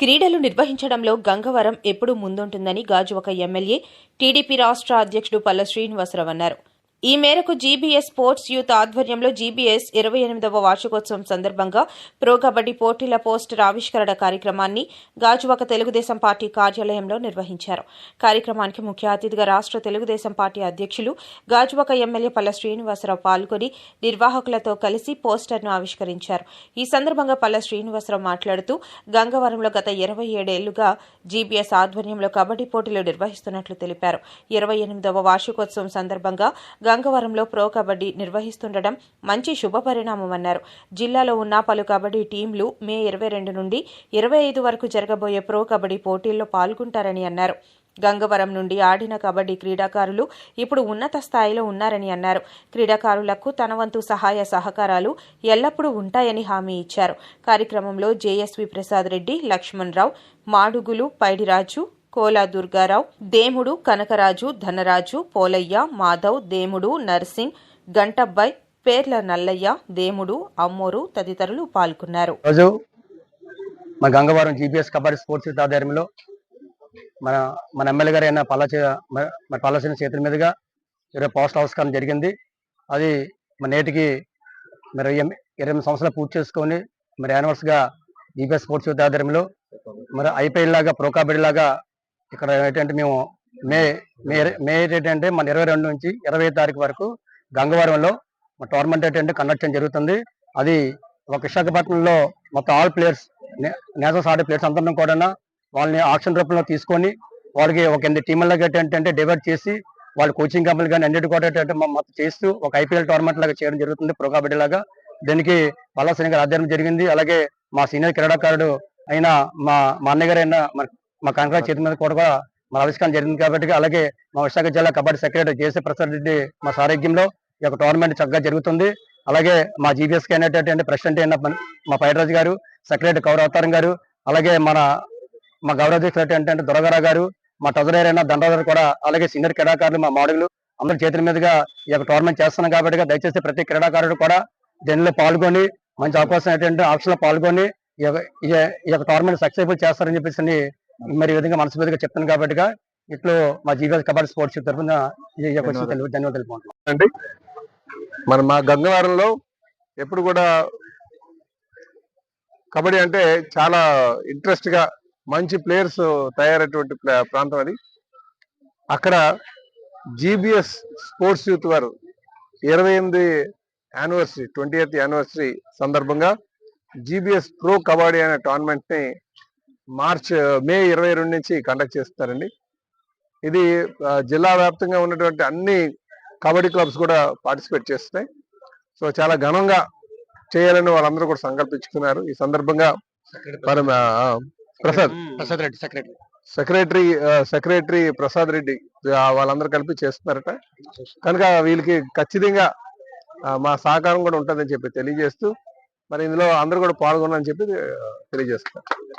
క్రీడలు నిర్వహించడంలో గంగవరం ఎప్పుడూ ముందుంటుందని గాజువక ఎమ్మెల్యే టీడీపీ రాష్ట్ర అధ్యక్షుడు పల్ల శ్రీనివాసరావు అన్నారు. ఈ మేరకు జీబీఎస్ స్పోర్ట్స్ యూత్ ఆధ్వర్యంలో జీబీఎస్ ఇరవై ఎనిమిదవ వార్షికోత్సవం సందర్భంగా ప్రో కబడ్డీ పోటీల పోస్టర్ ఆవిష్కరణ కార్యక్రమాన్ని గాజువాక తెలుగుదేశం పార్టీ కార్యాలయంలో నిర్వహించారు. కార్యక్రమానికి ముఖ్య అతిథిగా రాష్ట్ర తెలుగుదేశం పార్టీ అధ్యక్షులు గాజువాక ఎమ్మెల్యే పల్ల శ్రీనివాసరావు పాల్గొని నిర్వాహకులతో కలిసి పోస్టర్ను ఆవిష్కరించారు. ఈ సందర్భంగా పల్ల శ్రీనివాసరావు మాట్లాడుతూ గంగవరంలో గత ఇరవై ఏడేళ్ళుగా జీబీఎస్ ఆధ్వర్యంలో కబడ్డీ పోటీలు నిర్వహిస్తున్నట్లు తెలిపారు. ఇరవై ఎనిమిదవ వార్షికోత్సవం సందర్భంగా గంగవరంలో ప్రో కబడ్డీ నిర్వహిస్తుండటం మంచి శుభ పరిణామమన్నారు. జిల్లాలో ఉన్న పలు కబడ్డీ టీంలు మే ఇరవై రెండు నుండి ఇరవై ఐదు వరకు జరగబోయే ప్రో కబడ్డీ పోటీల్లో పాల్గొంటారని అన్నారు. గంగవరం నుండి ఆడిన కబడ్డీ క్రీడాకారులు ఇప్పుడు ఉన్నత స్థాయిలో ఉన్నారని అన్నారు. క్రీడాకారులకు తన వంతు సహాయ సహకారాలు ఎల్లప్పుడూ ఉంటాయని హామీ ఇచ్చారు. కార్యక్రమంలో జేఎస్వి ప్రసాద్ రెడ్డి లక్ష్మణ్ రావు మాడుగులు పైడిరాజు కోలా దుర్గారావు దేముడు కనకరాజు ధనరాజు పోలయ్య మాధవ్ దేముడు నర్సింగ్ గంటబ్బాయ్ పేర్ల నల్లయ్య దేముడు అమ్మోరు తదితరులు పాల్గొన్నారు. రోజు మన గంగవరం జీపీఎస్ కబడ్డీ స్పోర్ట్స్ ఆధ్వర్యంలో మన మన ఎమ్మెల్యే గారు అయిన పల్లచ మన చేతుల మీదుగా ఇరవై పోస్ట్ ఆవిష్కరణ జరిగింది. అది మన నేటికి మరి ఇరవై ఇరవై సంవత్సరాలు పూర్తి చేసుకొని మరి యానివర్స్గా జీపీఎస్ స్పోర్ట్స్ ఆధ్వర్యంలో మరి ఐపీఎల్ లాగా ప్రో కబడ్డీ లాగా ఇక్కడ ఏంటంటే మేము మే మే మే ఏంటంటే మన ఇరవై రెండు నుంచి ఇరవై తారీఖు వరకు గంగవరంలో టోర్నమెంట్ ఏంటంటే కండక్ట్ చేయడం జరుగుతుంది. అది ఒక విశాఖపట్నంలో మొత్తం ఆల్ ప్లేయర్స్ నేషనల్స్ ఆడే ప్లేయర్స్ అందరం కూడా వాళ్ళని ఆక్షన్ రూపంలో తీసుకొని వాళ్ళకి ఒక ఎనిమిది టీంలగా ఏంటంటే డివైడ్ చేసి వాళ్ళ కోచింగ్ కంపెనీ కానీ అన్నిటి కూడా మొత్తం చేస్తూ ఒక ఐపీఎల్ టోర్నమెంట్ లాగా చేయడం జరుగుతుంది ప్రో కబడ్డీ లాగా. దీనికి పల్లా గారు ఆధ్వర్యం జరిగింది. అలాగే మా సీనియర్ క్రీడాకారుడు అయిన మా మా అన్నయ్య గారు మన- మా కంకరా చేతి మీద కూడా కూడా మన ఆవిష్కరణ జరిగింది కాబట్టి అలాగే మా విశాఖ జిల్లా కబడ్డీ సెక్రటరీ జేసీ ప్రసాద్ రెడ్డి మా సారథ్యంలో ఈ యొక్క టోర్నమెంట్ చక్కగా జరుగుతుంది. అలాగే మా జీబీఎస్కి అయినటువంటి ప్రెసిడెంట్ అయిన మా పైరాజు గారు సెక్రటరీ కౌర అవతారం గారు అలాగే మన మా గౌరవ సెక్రటరీ అంటే దొరగారా గారు మా ట్రెజరర్ అయిన దండరాజు కూడా అలాగే సీనియర్ క్రీడాకారులు మా మోడలు అందరి చేతుల మీదుగా ఈ యొక్క టోర్నమెంట్ చేస్తున్నాం కాబట్టి దయచేసి ప్రతి క్రీడాకారుడు కూడా దీనిలో పాల్గొని మంచి అవకాశం ఏంటంటే ఆప్షన్లో పాల్గొని ఈ యొక్క టోర్నమెంట్ సక్సెస్ఫుల్ చేస్తారని చెప్పేసి మరి విధంగా మనస్ఫూర్తిగా చెప్తాను కాబట్టి ఇట్లు మా జీవీఎస్ కబడ్డీ స్పోర్ట్స్ తరఫున ధన్యవాదాలు. అండి. మన మా గంగవరంలో ఎప్పుడు కూడా కబడ్డీ అంటే చాలా ఇంట్రెస్ట్గా మంచి ప్లేయర్స్ తయారైనటువంటి ప్రా- ప్రాంతం అది. అక్కడ జీబీఎస్ స్పోర్ట్స్ యూత్ వారు ఇరవై ఎనిమిది యానివర్సరీ ట్వంటీ ఎయిత్ యానివర్సరీ సందర్భంగా జీబీఎస్ ప్రో కబడ్డీ అనే టోర్నమెంట్ని మార్చ్ మే ఇరవై రెండు నుంచి కండక్ట్ చేస్తారండి ఇది జిల్లా వ్యాప్తంగా ఉన్నటువంటి అన్ని కబడ్డీ క్లబ్స్ కూడా పార్టిసిపేట్ చేస్తున్నాయి. సో చాలా ఘనంగా చేయాలని వాళ్ళందరూ కూడా సంకల్పించుకున్నారు. ఈ సందర్భంగా మా, ఆ, Prasad. Prasad Reddy secretary secretary secretary Prasad Reddy వాళ్ళందరూ కలిపి చేస్తున్నారట. కనుక వీళ్ళకి ఖచ్చితంగా మా సహకారం కూడా ఉంటుందని చెప్పి తెలియజేస్తూ మరి ఇందులో అందరూ కూడా పాల్గొన్నారని చెప్పి తెలియజేస్తున్నారు.